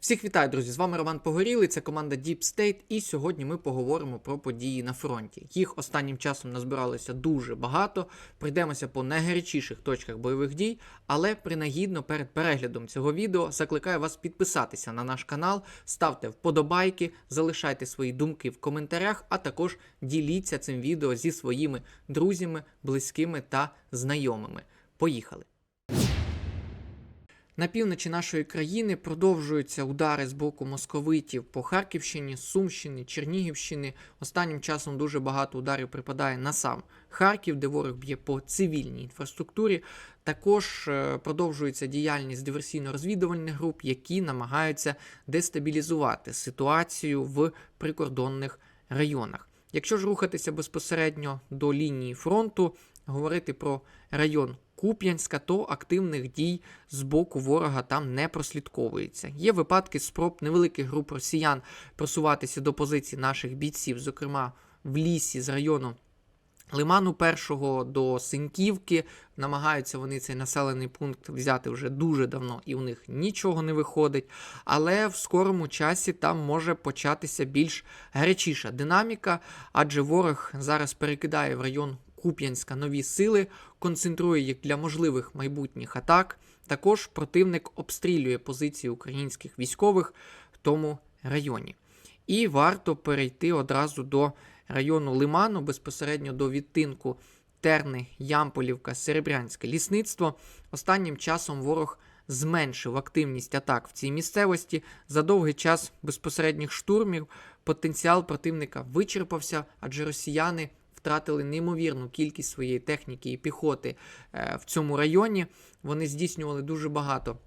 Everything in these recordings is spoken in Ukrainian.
Всіх вітаю, друзі! З вами Роман Погорілий, це команда Deep State, і сьогодні ми поговоримо про події на фронті. Їх останнім часом назбиралося дуже багато. Пройдемося по найгарячіших точках бойових дій, але принагідно перед переглядом цього відео закликаю вас підписатися на наш канал, ставте вподобайки, залишайте свої думки в коментарях, а також діліться цим відео зі своїми друзями, близькими та знайомими. Поїхали! На півночі нашої країни продовжуються удари з боку московитів по Харківщині, Сумщині, Чернігівщини. Останнім часом дуже багато ударів припадає на сам Харків, де ворог б'є по цивільній інфраструктурі. Також е, продовжується діяльність диверсійно-розвідувальних груп, які намагаються дестабілізувати ситуацію в прикордонних районах. Якщо ж рухатися безпосередньо до лінії фронту, говорити про район Куп'янська, то активних дій з боку ворога там не прослідковується. Є випадки спроб невеликих груп росіян просуватися до позицій наших бійців, зокрема в лісі з району. Лиману першого до Синьківки намагаються вони цей населений пункт взяти вже дуже давно, і у них нічого не виходить. Але в скорому часі там може початися більш гарячіша динаміка, адже ворог зараз перекидає в район Куп'янська нові сили, концентрує їх для можливих майбутніх атак. Також противник обстрілює позиції українських військових в тому районі. І варто перейти одразу до району Лиману, безпосередньо до відтинку Терни, Ямполівка, Серебрянське лісництво. Останнім часом ворог зменшив активність атак в цій місцевості. За довгий час безпосередніх штурмів потенціал противника вичерпався, адже росіяни втратили неймовірну кількість своєї техніки і піхоти е, в цьому районі. Вони здійснювали дуже багато.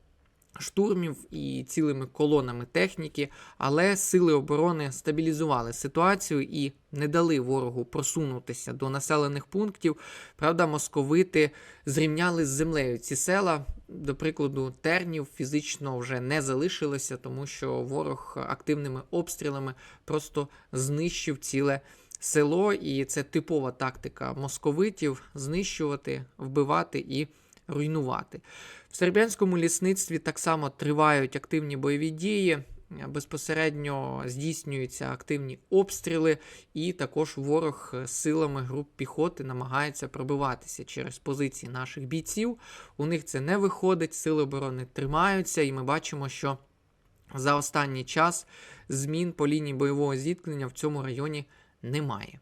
Штурмів і цілими колонами техніки, але сили оборони стабілізували ситуацію і не дали ворогу просунутися до населених пунктів. Правда, московити зрівняли з землею ці села. До прикладу, тернів фізично вже не залишилося, тому що ворог активними обстрілами просто знищив ціле село, і це типова тактика московитів знищувати, вбивати і руйнувати. В сербянському лісництві так само тривають активні бойові дії. Безпосередньо здійснюються активні обстріли, і також ворог силами груп піхоти намагається пробиватися через позиції наших бійців. У них це не виходить, сили оборони тримаються, і ми бачимо, що за останній час змін по лінії бойового зіткнення в цьому районі немає.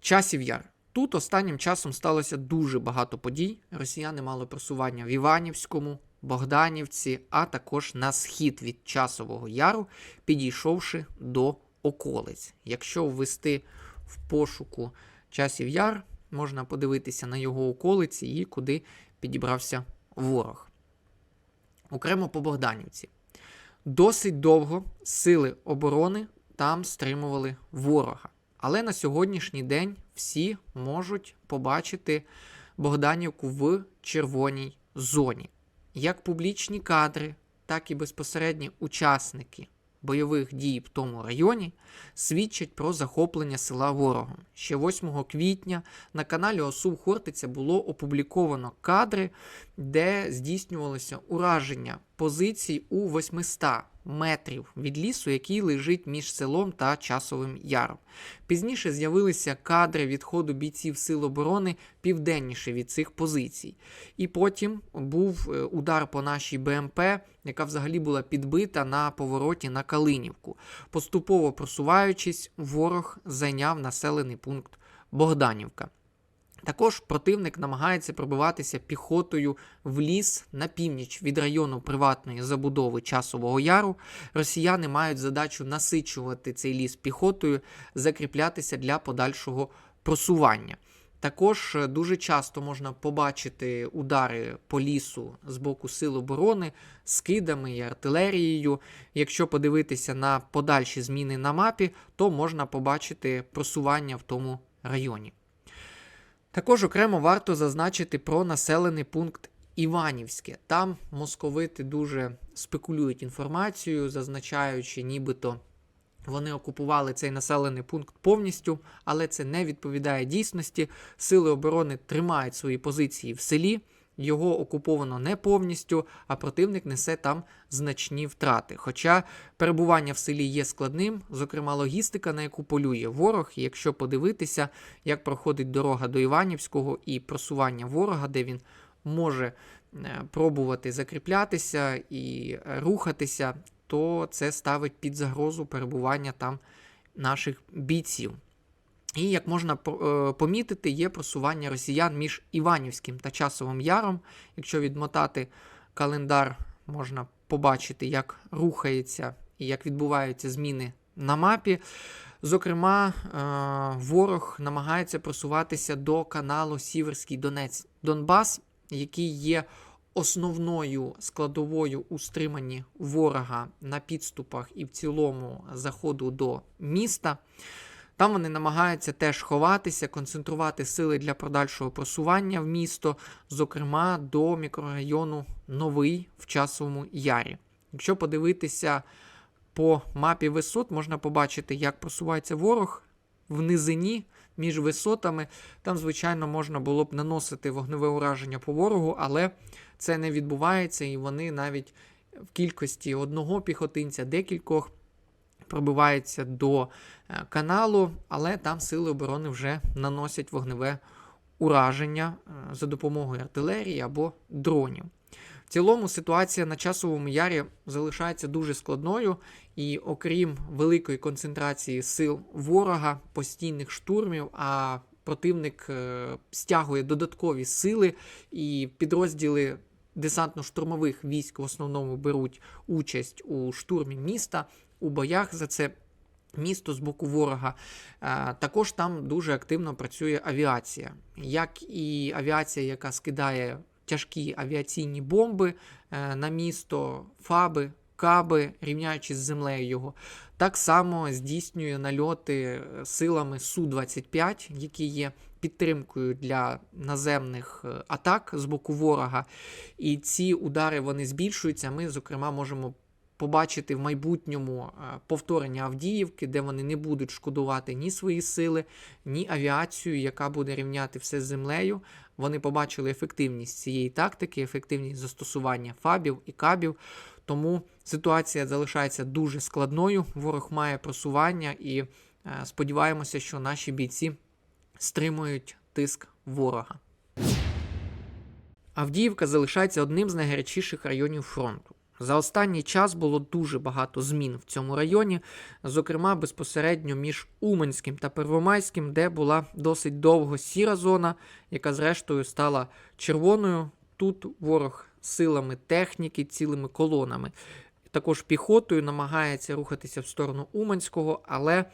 Часів яр. Тут останнім часом сталося дуже багато подій. Росіяни мали просування в Іванівському, Богданівці, а також на схід від Часового Яру, підійшовши до околиць. Якщо ввести в пошуку часів яр, можна подивитися на його околиці і куди підібрався ворог. Окремо по Богданівці. Досить довго сили оборони там стримували ворога. Але на сьогоднішній день всі можуть побачити Богданівку в червоній зоні. Як публічні кадри, так і безпосередні учасники бойових дій в тому районі свідчать про захоплення села ворогом. Ще 8 квітня на каналі ОСУ Хортиця було опубліковано кадри, де здійснювалося ураження позицій у 800 метрів від лісу, який лежить між селом та часовим яром. Пізніше з'явилися кадри відходу бійців Сил оборони південніше від цих позицій. І потім був е, удар по нашій БМП, яка взагалі була підбита на повороті на Калинівку. Поступово просуваючись, ворог зайняв населений пункт Богданівка. Також противник намагається пробиватися піхотою в ліс на північ від району приватної забудови Часового Яру. Росіяни мають задачу насичувати цей ліс піхотою, закріплятися для подальшого просування. Також е, дуже часто можна побачити удари по лісу з боку сил оборони скидами і артилерією. Якщо подивитися на подальші зміни на мапі, то можна побачити просування в тому районі. Також окремо варто зазначити про населений пункт Іванівське. Там московити дуже спекулюють інформацією, зазначаючи, нібито вони окупували цей населений пункт повністю, але це не відповідає дійсності. Сили оборони тримають свої позиції в селі. Його окуповано не повністю, а противник несе там значні втрати. Хоча перебування в селі є складним, зокрема логістика, на яку полює ворог. Якщо подивитися, як проходить дорога до Іванівського і просування ворога, де він може е, пробувати закріплятися і рухатися, то це ставить під загрозу перебування там наших бійців. І як можна е, помітити, є просування росіян між Іванівським та Часовим Яром. Якщо відмотати календар, можна побачити, як рухається і як відбуваються зміни на мапі. Зокрема, е, ворог намагається просуватися до каналу Сіверський Донець Донбас, який є основною складовою у стриманні ворога на підступах і в цілому заходу до міста. Там вони намагаються теж ховатися, концентрувати сили для подальшого просування в місто, зокрема до мікрорайону Новий в Часовому Ярі. Якщо подивитися по мапі висот, можна побачити, як просувається ворог в низині між висотами. Там, звичайно, можна було б наносити вогневе ураження по ворогу, але це не відбувається, і вони навіть в кількості одного піхотинця, декількох пробиваються до е, каналу, але там сили оборони вже наносять вогневе ураження е, за допомогою артилерії або дронів. В цілому ситуація на часовому ярі залишається дуже складною, і окрім великої концентрації сил ворога, постійних штурмів, а противник е, стягує додаткові сили, і підрозділи десантно-штурмових військ в основному беруть участь у штурмі міста, у боях за це місто з боку ворога. Е, Також там дуже активно працює авіація, як і авіація, яка скидає тяжкі авіаційні бомби е, на місто, фаби, каби, рівняючи з землею його. Так само здійснює нальоти е, силами Су-25, які є підтримкою для наземних атак з боку ворога. І ці удари вони збільшуються. Ми, зокрема, можемо побачити в майбутньому е, повторення Авдіївки, де вони не будуть шкодувати ні свої сили, ні авіацію, яка буде рівняти все з землею. Вони побачили ефективність цієї тактики, ефективність застосування фабів і кабів. Тому ситуація залишається дуже складною. Ворог має просування, і е, сподіваємося, що наші бійці стримують тиск ворога. Авдіївка залишається одним з найгарячіших районів фронту. За останній час було дуже багато змін в цьому районі, зокрема безпосередньо між Уманським та Первомайським, де була досить довго сіра зона, яка зрештою стала червоною. Тут ворог силами техніки, цілими колонами. Також піхотою намагається рухатися в сторону Уманського, але е,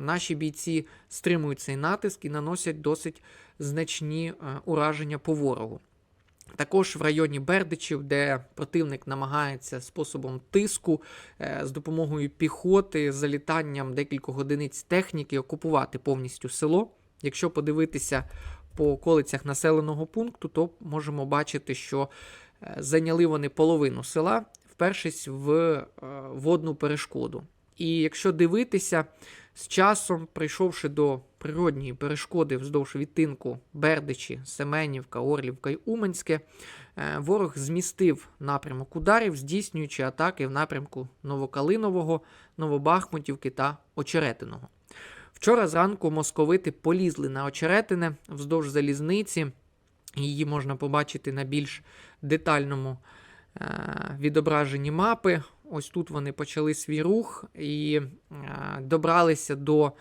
наші бійці стримують цей натиск і наносять досить значні е, ураження по ворогу. Також в районі Бердичів, де противник намагається способом тиску е, з допомогою піхоти, залітанням декількох одиниць техніки окупувати повністю село. Якщо подивитися по околицях населеного пункту, то можемо бачити, що е, зайняли вони половину села, впершись в е, водну перешкоду. І якщо дивитися, з часом, прийшовши до природньої перешкоди вздовж відтинку Бердичі, Семенівка, Орлівка й Уманське, е, ворог змістив напрямок ударів, здійснюючи атаки в напрямку Новокалинового, Новобахмутівки та Очеретиного. Вчора зранку московити полізли на Очеретине вздовж залізниці. Її можна побачити на більш детальному е, відображенні мапи. Ось тут вони почали свій рух і е, добралися до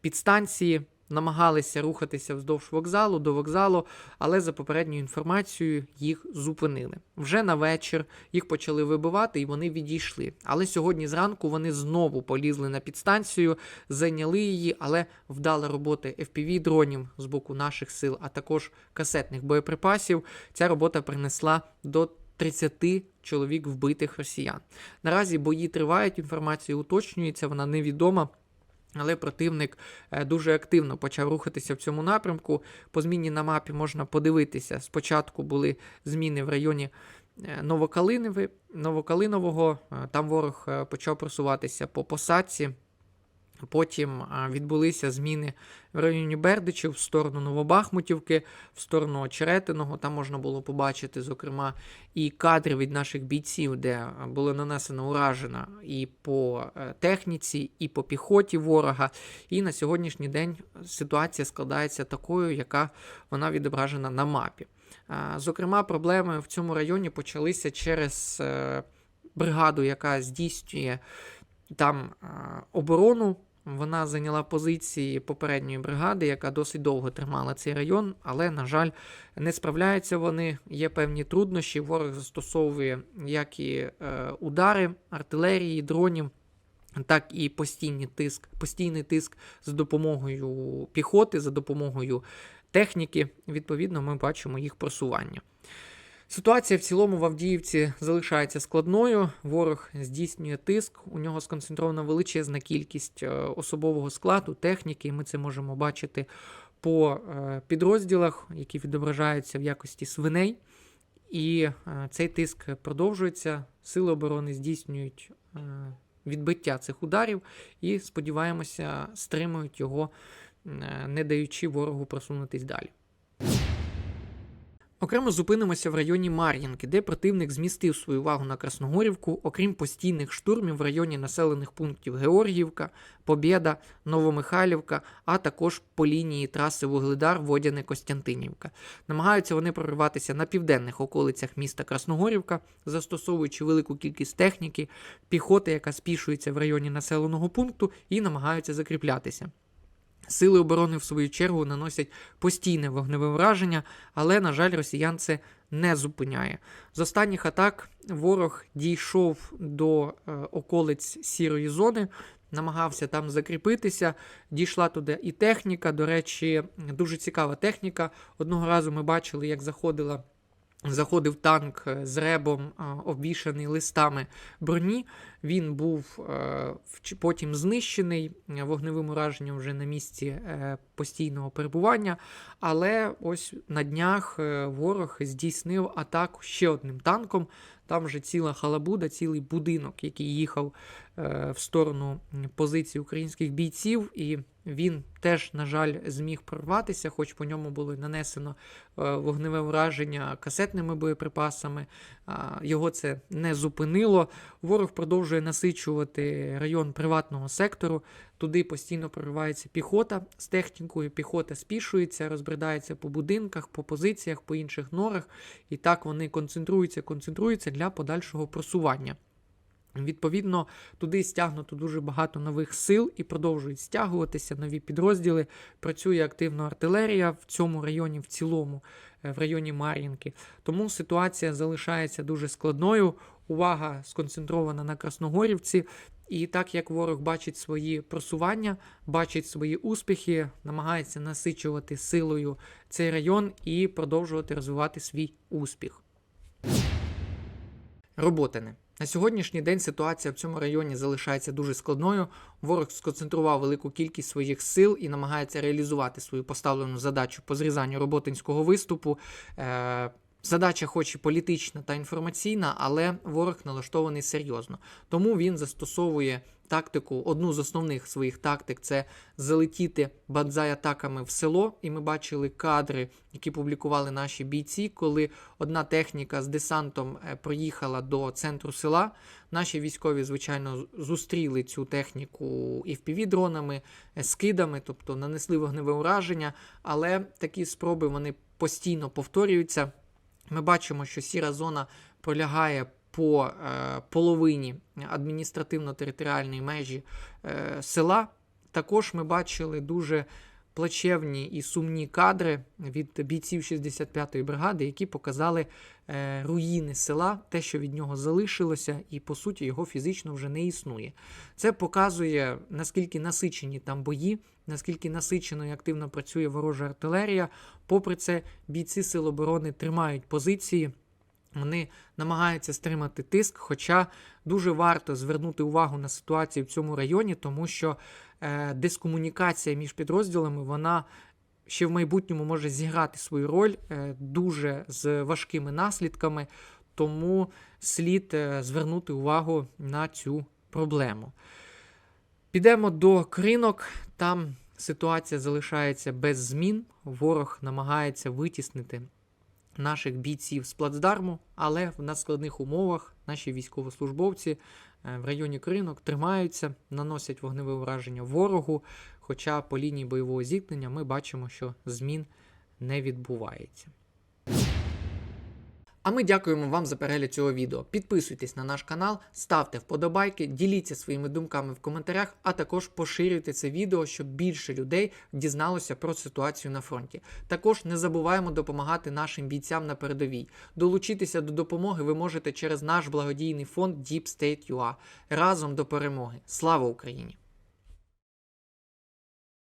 підстанції, намагалися рухатися вздовж вокзалу до вокзалу, але за попередньою інформацією їх зупинили. Вже на вечір їх почали вибивати і вони відійшли. Але сьогодні зранку вони знову полізли на підстанцію, зайняли її, але вдала робота FPV-дронів з боку наших сил, а також касетних боєприпасів. Ця робота принесла до 30 чоловік вбитих росіян. Наразі бої тривають, інформація уточнюється, вона невідома. Але противник е, дуже активно почав рухатися в цьому напрямку. По зміні на мапі можна подивитися. Спочатку були зміни в районі е, Новокалинового. Е, Там ворог почав просуватися по посадці. Потім відбулися зміни в районі Бердичів в сторону Новобахмутівки, в сторону Очеретиного. Там можна було побачити, зокрема, і кадри від наших бійців, де було нанесено ураження і по е, техніці, і по піхоті ворога. І на сьогоднішній день ситуація складається такою, яка вона відображена на мапі. Зокрема, проблеми в цьому районі почалися через е, бригаду, яка здійснює там оборону. Вона зайняла позиції попередньої бригади, яка досить довго тримала цей район, але, на жаль, не справляються вони. Є певні труднощі. Ворог застосовує як і е, удари артилерії, дронів, так і постійний тиск, постійний тиск за допомогою піхоти, за допомогою техніки. Відповідно, ми бачимо їх просування. Ситуація в цілому в Авдіївці залишається складною. Ворог здійснює тиск. У нього сконцентрована величезна кількість е, особового складу, техніки. і Ми це можемо бачити по е, підрозділах, які відображаються в якості свиней. І е, цей тиск продовжується. Сили оборони здійснюють відбиття цих ударів і сподіваємося, стримують його, не даючи ворогу просунутись далі. Окремо зупинимося в районі Мар'їнки, де противник змістив свою увагу на Красногорівку, окрім постійних штурмів в районі населених пунктів Георгіївка, Побєда, Новомихайлівка, а також по лінії траси Вугледар, Водяне Костянтинівка. Намагаються вони прориватися на південних околицях міста Красногорівка, застосовуючи велику кількість техніки, піхоти, яка спішується в районі населеного пункту, і намагаються закріплятися. Сили оборони, в свою чергу, наносять постійне вогневе враження, але, на жаль, росіян це не зупиняє. З останніх атак ворог дійшов до е, околиць сірої зони, намагався там закріпитися. Дійшла туди і техніка. До речі, дуже цікава техніка. Одного разу ми бачили, як заходила. Заходив танк е, з ребом, е, обвішаний листами броні. Він був е, потім знищений вогневим ураженням вже на місці постійного перебування. Але ось на днях ворог здійснив атаку ще одним танком. Там вже ціла халабуда, цілий будинок, який їхав в сторону позиції українських бійців. і він теж, на жаль, зміг прорватися, хоч по ньому було нанесено е, вогневе враження касетними боєприпасами. Його це не зупинило. Ворог продовжує насичувати район приватного сектору. Туди постійно проривається піхота з технікою. Піхота спішується, розбридається по будинках, по позиціях, по інших норах. І так вони концентруються, концентруються для подальшого просування. Відповідно, туди стягнуто дуже багато нових сил і продовжують стягуватися нові підрозділи. Працює активно артилерія в цьому районі, в цілому, е, в районі Мар'їнки. Тому ситуація залишається дуже складною. Увага сконцентрована на Красногорівці. І так як ворог бачить свої просування, бачить свої успіхи, намагається насичувати силою цей район і продовжувати розвивати свій успіх. Роботине. На сьогоднішній день ситуація в цьому районі залишається дуже складною. Ворог сконцентрував велику кількість своїх сил і намагається реалізувати свою поставлену задачу по зрізанню роботинського виступу. Е, Задача, хоч і політична та інформаційна, але ворог налаштований серйозно. Тому він застосовує тактику, одну з основних своїх тактик це залетіти бадзай-атаками в село. І ми бачили кадри, які публікували наші бійці, коли одна техніка з десантом е, проїхала до центру села. Наші військові, звичайно, зустріли цю техніку і впівдронами, е, скидами, тобто нанесли вогневе ураження, але такі спроби вони постійно повторюються. Ми бачимо, що сіра зона пролягає по е, половині адміністративно-територіальної межі е, села. Також ми бачили дуже плачевні і сумні кадри від бійців 65-ї бригади, які показали е, руїни села, те, що від нього залишилося, і по суті його фізично вже не існує. Це показує наскільки насичені там бої, наскільки насичено і активно працює ворожа артилерія. Попри це, бійці Сил оборони тримають позиції. Вони намагаються стримати тиск, хоча дуже варто звернути увагу на ситуацію в цьому районі, тому що е, дискомунікація між підрозділами вона ще в майбутньому може зіграти свою роль е, дуже з важкими наслідками, тому слід е, звернути увагу на цю проблему. Підемо до кринок. Там ситуація залишається без змін. Ворог намагається витіснити наших бійців з плацдарму, але в надскладних умовах наші військовослужбовці е, в районі кринок тримаються, наносять вогневе враження ворогу. Хоча по лінії бойового зіткнення ми бачимо, що змін не відбувається. А ми дякуємо вам за перегляд цього відео. Підписуйтесь на наш канал, ставте вподобайки, діліться своїми думками в коментарях, а також поширюйте це відео, щоб більше людей дізналося про ситуацію на фронті. Також не забуваємо допомагати нашим бійцям на передовій. Долучитися до допомоги ви можете через наш благодійний фонд Deep State UA. Разом до перемоги. Слава Україні!